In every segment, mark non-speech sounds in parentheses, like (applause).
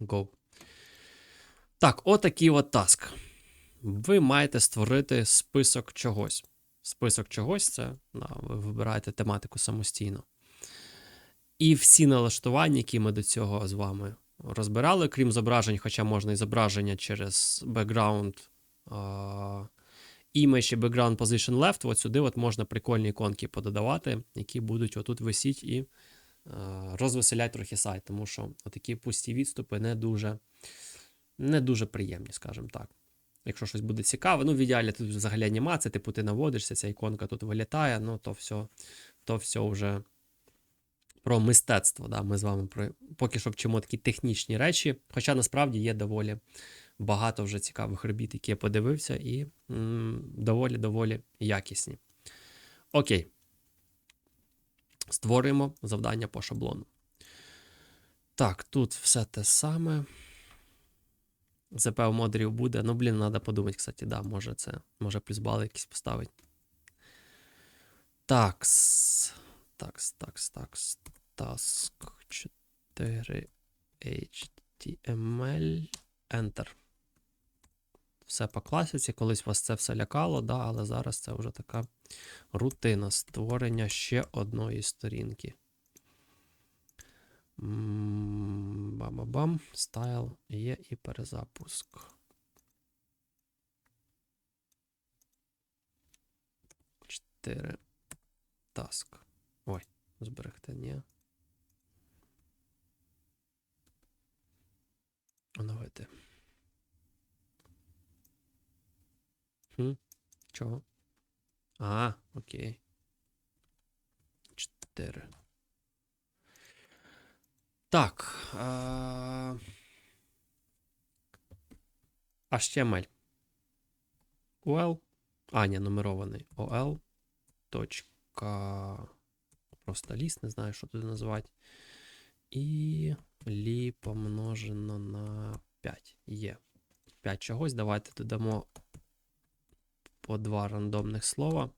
Go. Так, отакий от таск. Ви маєте створити список чогось. Список чогось це да, ви вибираєте тематику самостійно. І всі налаштування, які ми до цього з вами розбирали, крім зображень, хоча можна і зображення через background image і background position left, от сюди от можна прикольні іконки пододавати, які будуть отут висіти і розвеселять трохи сайт, тому що такі пусті відступи не дуже, не дуже приємні, скажімо так. Якщо щось буде цікаве, ну в ідеалі тут взагалі анімація, типу ти наводишся, ця іконка тут вилітає, ну то все, то все вже про мистецтво. Да? Ми з вами про... поки що вчимо такі технічні речі. Хоча насправді є доволі багато вже цікавих робіт, які я подивився, і доволі-доволі якісні. Окей. Створюємо завдання по шаблону. Так, тут все те саме. ЗП у модерів буде. Ну, блін, треба подумати, кстати, да, може це, може плюс бали якісь поставити. Такс. Такс, такс, такс. Task 4 HTML. Enter. Все по класиці. Колись вас це все лякало, да, але зараз це вже така рутина створення ще одної сторінки. Бам-бам-бам. Стайл є і перезапуск. Чотири. Таск. Ой, зберегти, ні. Оновити. Хм, чого? А, окей. Чотири. Так. А... HTML. UL. А, ні, нумерований. OL. Точка. Просто ліст, не знаю, що тут називати. І лі помножено на 5. Є. 5 чогось. Давайте додамо по два рандомних слова.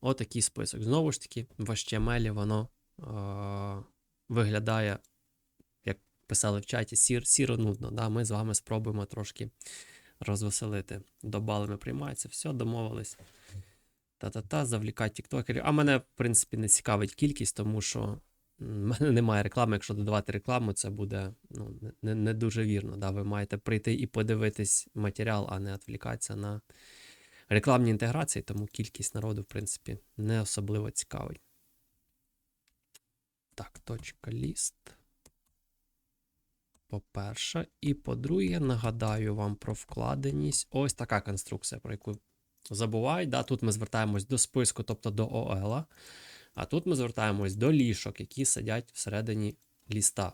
Отакий список. Знову ж таки, в HTML воно е виглядає, як писали в чаті, сір, сіро нудно. Да? Ми з вами спробуємо трошки розвеселити. До балами приймається. Все, домовились. Та-та-та, завлікати тіктокерів. А мене, в принципі, не цікавить кількість, тому що (laughs) мене немає реклами. Якщо додавати рекламу, це буде ну, не не дуже вірно. Да? Ви маєте прийти і подивитись матеріал, а не відвлікатися на рекламні інтеграції, тому кількість народу, в принципі, не особливо цікавить. Так, точка ліст. По-перше, і по-друге, нагадаю вам про вкладеність. Ось така конструкція, про яку забувають. Да? Тут ми звертаємось до списку, тобто до ОЛ. А тут ми звертаємось до ліжок, які сидять всередині ліста.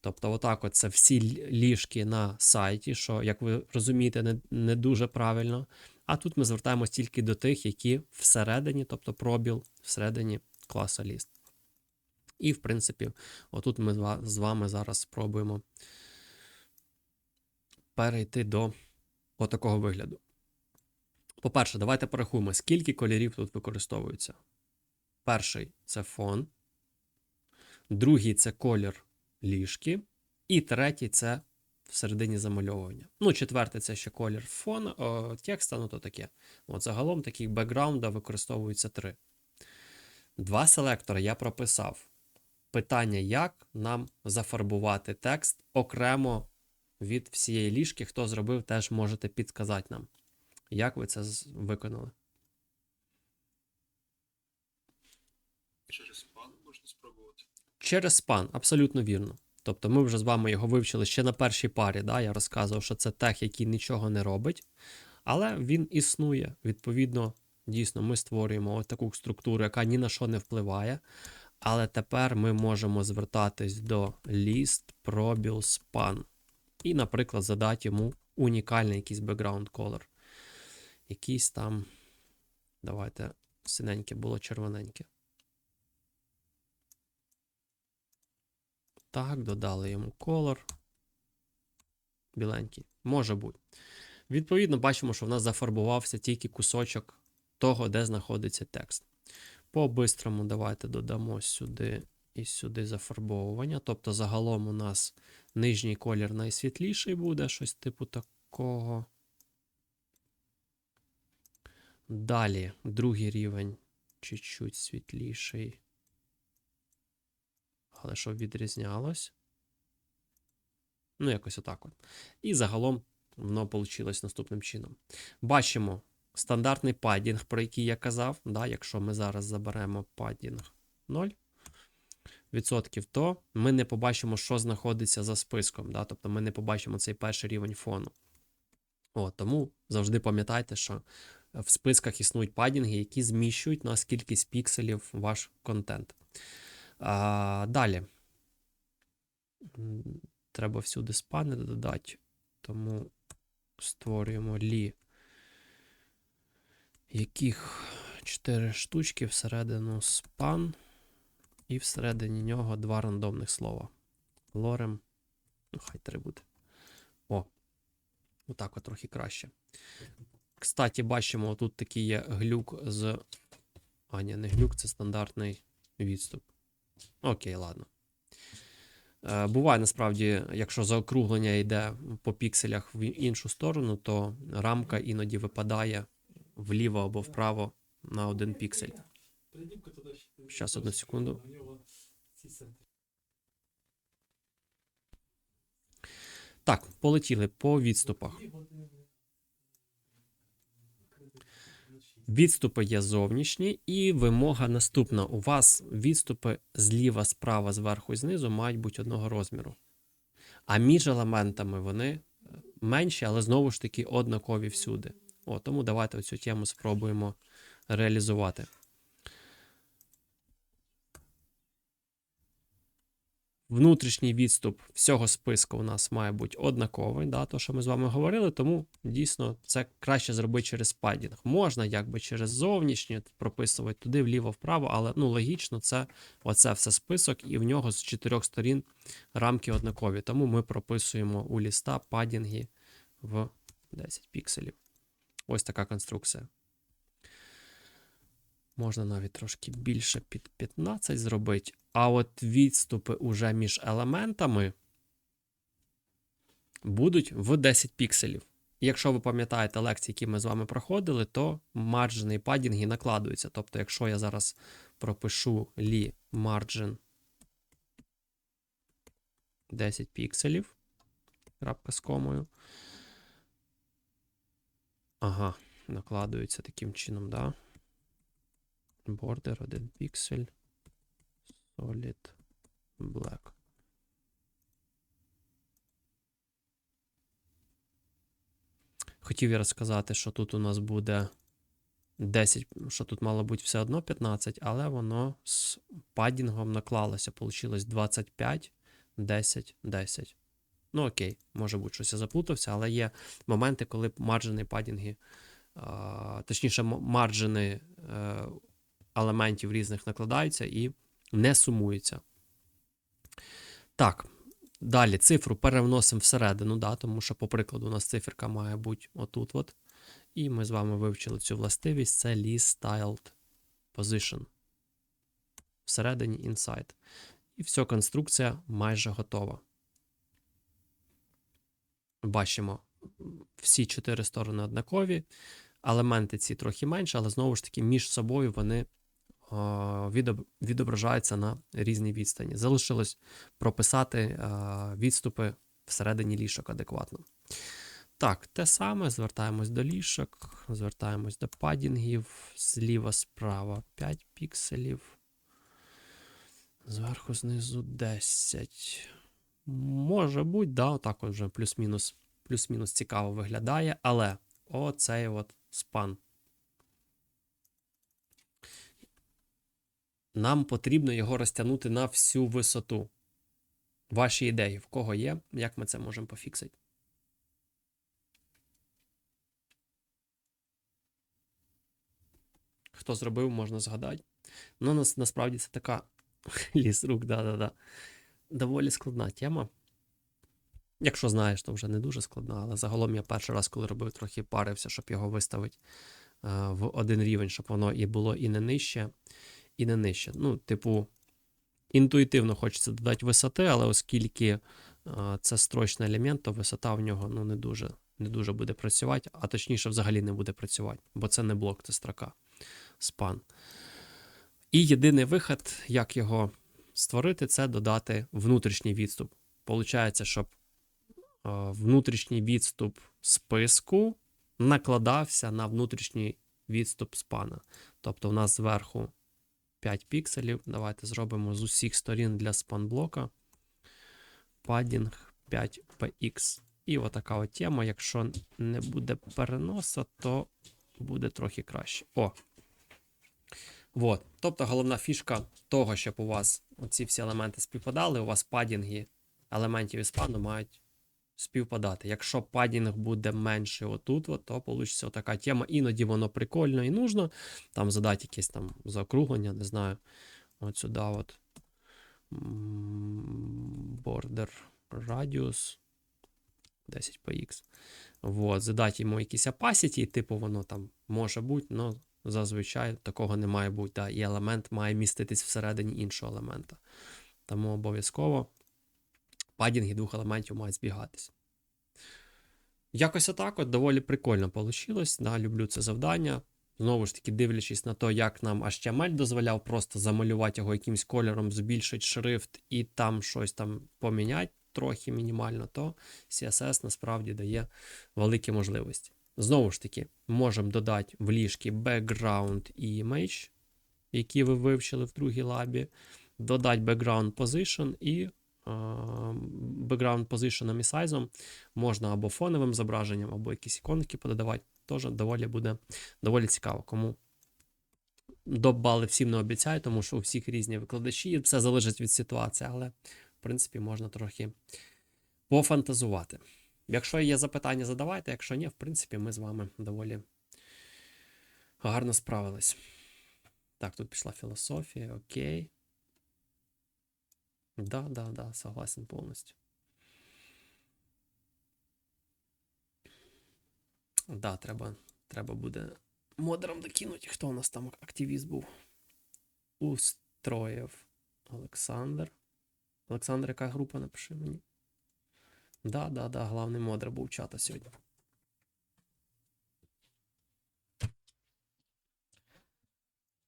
Тобто, отак от це всі ліжки на сайті, що, як ви розумієте, не, не дуже правильно. А тут ми звертаємось тільки до тих, які всередині, тобто пробіл всередині класа ліст. І, в принципі, отут ми з вами зараз спробуємо перейти до отакого вигляду. По-перше, давайте порахуємо, скільки кольорів тут використовується. Перший це фон, другий це колір ліжки, і третій це всередині замальовування. Ну, четвертий це ще колір фон о, текста, ну то таке. От Загалом таких бекграунда використовується три. Два селектори я прописав. Питання, як нам зафарбувати текст окремо від всієї ліжки. Хто зробив, теж можете підказати нам. Як ви це виконали? Через пан можна спробувати. Через спан, абсолютно вірно. Тобто ми вже з вами його вивчили ще на першій парі. Да? Я розказував, що це тех, який нічого не робить, але він існує. Відповідно, дійсно, ми створюємо ось таку структуру, яка ні на що не впливає. Але тепер ми можемо звертатись до list пробіл span. І, наприклад, задати йому унікальний якийсь background color. Якийсь там. Давайте синеньке було червоненьке. Так, додали йому колор. Біленький. Може бути. Відповідно, бачимо, що в нас зафарбувався тільки кусочок того, де знаходиться текст. По-бистрому давайте додамо сюди І сюди зафарбовування. Тобто, загалом у нас нижній колір найсвітліший буде, щось типу такого. Далі, другий рівень чуть-чуть світліший. Але щоб відрізнялось. Ну, якось отак от. І загалом воно вийшло наступним чином. Бачимо стандартний падінг, про який я казав. Да, Якщо ми зараз заберемо падінг 0 відсотків, то ми не побачимо, що знаходиться за списком. Да? Тобто ми не побачимо цей перший рівень фону. О, тому завжди пам'ятайте, що в списках існують падінги, які зміщують на кількість пікселів ваш контент. А, Далі. Треба всюди спани додати, тому створюємо лі, яких 4 штучки всередину спан, і всередині нього два рандомних слова. Лорем. Ну, хай три буде. О, отак от трохи краще. Кстати, бачимо, тут такий є глюк з. А, ні, не глюк, це стандартний відступ. Окей, ладно. Е, Буває насправді, якщо заокруглення йде по пікселях в іншу сторону, то рамка іноді випадає вліво або вправо на один піксель. Щас, одну секунду. Так, полетіли по відступах. Відступи є зовнішні, і вимога наступна. У вас відступи зліва, справа, зверху і знизу мають бути одного розміру. А між елементами вони е, менші, але знову ж таки однакові всюди. О, тому давайте оцю тему спробуємо реалізувати. Внутрішній відступ всього списку у нас має бути однаковий, да, то, що ми з вами говорили, тому дійсно це краще зробити через падінг. Можна якби через зовнішнє прописувати туди вліво-вправо, але ну, логічно, це оце все список, і в нього з чотирьох сторін рамки однакові. Тому ми прописуємо у ліста падінги в 10 пікселів. Ось така конструкція. Можна навіть трошки більше під 15 зробити. А от відступи уже між елементами будуть в 10 пікселів. Якщо ви пам'ятаєте лекції, які ми з вами проходили, то марджини і падінги накладуються. Тобто, якщо я зараз пропишу лі margin 10 пікселів, крапка з комою. Ага, накладується таким чином, да? Border 1 піксель. Solid Black. Хотів я розказати, що тут у нас буде 10, що тут мало бути все одно 15, але воно з падінгом наклалося. Получилось 25, 10, 10. Ну, окей, може бути, щось я заплутався, але є моменти, коли марджини падінги, точніше, марджини е, елементів різних накладаються і не сумуються. Так, далі цифру перевносимо всередину, да, тому що, по прикладу, у нас циферка має бути отут. от. І ми з вами вивчили цю властивість: це least styled position. Всередині inside. І все, конструкція майже готова. Бачимо, всі чотири сторони однакові. Елементи ці трохи менше, але знову ж таки, між собою вони відображаються на різній відстані. Залишилось прописати відступи всередині лішок адекватно. Так, те саме, звертаємось до лішок, звертаємось до падінгів, зліва, справа 5 пікселів. Зверху, знизу 10. Може бути, да, отак вже плюс-мінус плюс-мінус цікаво виглядає, але оцей от спан. Нам потрібно його розтягнути на всю висоту. Ваші ідеї, в кого є, як ми це можемо пофіксити? Хто зробив, можна згадати. Ну, нас, насправді це така (laughs) ліс рук, да-да-да. Доволі складна тема. Якщо знаєш, то вже не дуже складна, але загалом я перший раз, коли робив, трохи парився, щоб його виставити в один рівень, щоб воно і було і не нижче, і не нижче. Ну, типу, інтуїтивно хочеться додати висоти, але оскільки е, це строчний елемент, то висота в нього ну, не, дуже, не дуже буде працювати, а точніше, взагалі не буде працювати, бо це не блок, це строка span. І єдиний вихід, як його створити, це додати внутрішній відступ. Получається, щоб е, внутрішній відступ списку накладався на внутрішній відступ спана. Тобто, у нас зверху 5 пікселів. Давайте зробимо з усіх сторін для спанблока. Падінг 5px. І отака от тема. Якщо не буде переноса, то буде трохи краще. О! Вот. Тобто головна фішка того, щоб у вас ці всі елементи співпадали, у вас падінги елементів із спану мають співпадати. Якщо падінг буде менше отут, от, то вийде така тема. Іноді воно прикольно і нужно. Там задати якесь там заокруглення, не знаю. От сюди от. Border radius 10px. Вот, задати йому якісь opacity, типу воно там може бути, але зазвичай такого не має бути. Да, і елемент має міститись всередині іншого елемента. Тому обов'язково падінги двох елементів мають збігатись. Якось отак от доволі прикольно вийшло. Да, люблю це завдання. Знову ж таки, дивлячись на те, як нам HTML дозволяв просто замалювати його якимсь кольором, збільшити шрифт і там щось там поміняти трохи мінімально, то CSS насправді дає великі можливості. Знову ж таки, можемо додати в ліжки background і image, які ви вивчили в другій лабі, додати background position і background position і сайзом можна або фоновим зображенням, або якісь іконки пододавати. Теж доволі буде доволі цікаво. Кому до бали всім не обіцяю, тому що у всіх різні викладачі, все залежить від ситуації, але в принципі можна трохи пофантазувати. Якщо є запитання, задавайте. Якщо ні, в принципі, ми з вами доволі гарно справились. Так, тут пішла філософія, окей. Да, да, да, согласен повністю. Да, треба, треба буде модером докинути. Хто у нас там активіст був? Устроєв Олександр. Олександр, яка група напиши мені? Да, да, да, главний модер був чата сьогодні.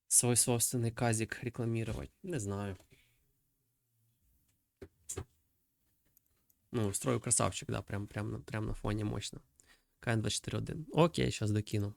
Свой собственный казик рекламировать. Не знаю. Ну, строю красавчик, да, прям, прям, прям на фоні мощно. КН 24.1. Окей, сейчас докину.